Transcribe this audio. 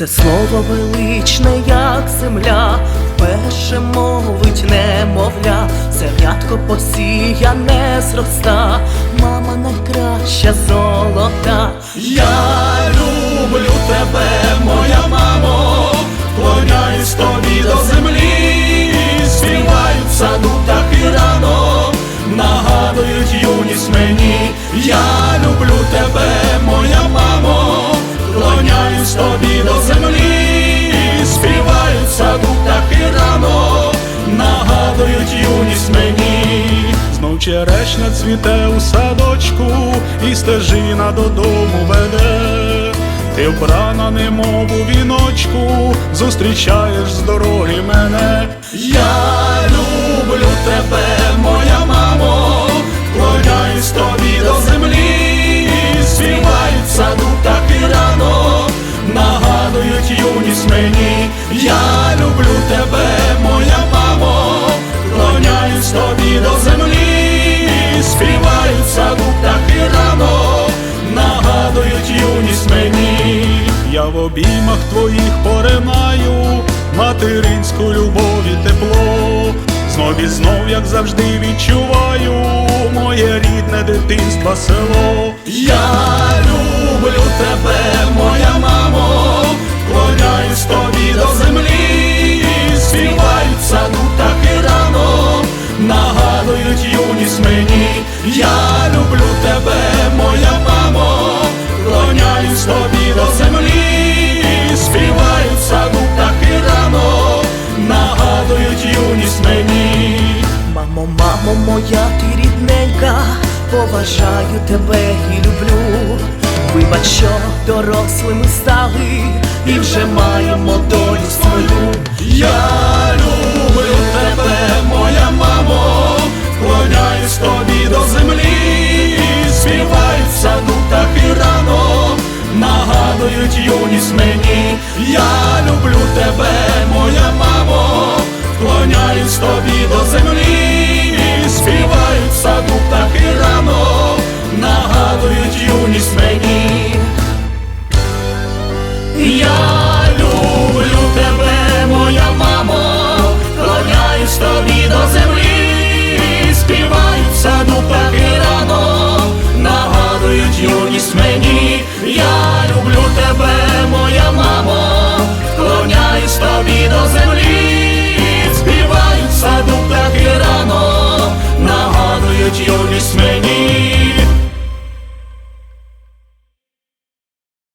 Це слово величне, як земля, перше мовить немовля, Зернятко посіяне зроста, мама найкраща золота. Я люблю тебе, моя мамо, клоняюсь тобі до землі, співають в саду так і рано, нагадують юність мені, я люблю тебе, саду і рано, нагадують юність мені. Знов черешня цвіте у садочку, і стежина додому веде. Ти вбрана, немов у віночку, зустрічаєш з дороги мене. Я люблю тебе, моя мамо, клоняюсь тобі до землі, співають в саду так і рано, нагадують юність мені. Я обіймах твоїх поринаю, материнську любов і тепло. Знов і знов, як завжди, відчуваю моє рідне дитинство село. Я люблю моя ти рідненька, поважаю тебе і люблю. Вибач, що дорослими стали, і вже маємо долю свою. Я люблю тебе, моя мамо, клоняюсь тобі до землі, співають в саду так і рано, нагадують юність мені. Я люблю тебе, моя мамо, клоняюсь тобі до землі, співають землі, співають